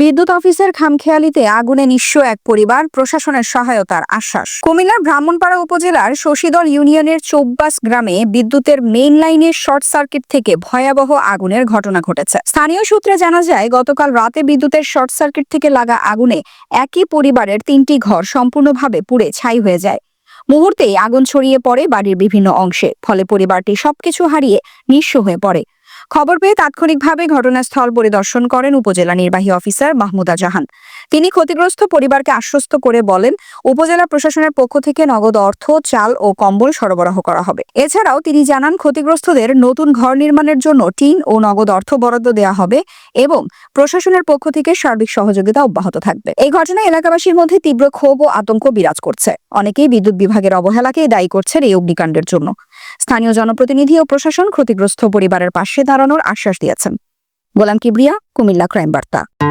বিদ্যুৎ অফিসের খামখেয়ালিতে আগুনে নিঃস্ব এক পরিবার প্রশাসনের সহায়তার আশ্বাস। কুমিল্লার ব্রাহ্মণপাড়া উপজেলার শশীদল ইউনিয়নের চৌব্বাস গ্রামে বিদ্যুতের মেইন লাইনের শর্ট সার্কিট থেকে ভয়াবহ আগুনের ঘটনা ঘটেছে। স্থানীয় সূত্রে জানা যায়, গতকাল রাতে বিদ্যুতের শর্ট সার্কিট থেকে লাগা আগুনে একই পরিবারের তিনটি ঘর সম্পূর্ণভাবে পুড়ে ছাই হয়ে যায়। মুহূর্তেই আগুন ছড়িয়ে পড়ে বাড়ির বিভিন্ন অংশে, ফলে পরিবারটি সবকিছু হারিয়ে নিঃস্ব হয়ে পড়ে। খবর পেয়ে তাৎক্ষণিকভাবে ঘটনাস্থল পরিদর্শন করেন উপজেলা নির্বাহী অফিসার মাহমুদা জাহান। তিনি ক্ষতিগ্রস্ত পরিবারকে আশ্বস্ত করে বলেন, উপজেলা প্রশাসনের পক্ষ থেকে নগদ অর্থ, চাল ও কম্বল সরবরাহ করা হবে। এছাড়াও তিনি জানান, ক্ষতিগ্রস্তদের নতুন ঘর নির্মাণের জন্য টিন ও নগদ অর্থ বরাদ্দ দেওয়া হবে এবং প্রশাসনের পক্ষ থেকে সার্বিক সহযোগিতা অব্যাহত থাকবে। এই ঘটনায় এলাকাবাসীর মধ্যে তীব্র ক্ষোভ ও আতঙ্ক বিরাজ করছে। অনেকেই বিদ্যুৎ বিভাগের অবহেলাকে দায়ী করছেন এই অগ্নিকাণ্ডের জন্য। স্থানীয় জনপ্রতিনিধি ও প্রশাসন ক্ষতিগ্রস্ত পরিবারের পাশে দাঁড়ানোর আশ্বাস দিয়েছেন। গোলাম কিবরিয়া, কুমিল্লা, ক্রাইম বার্তা।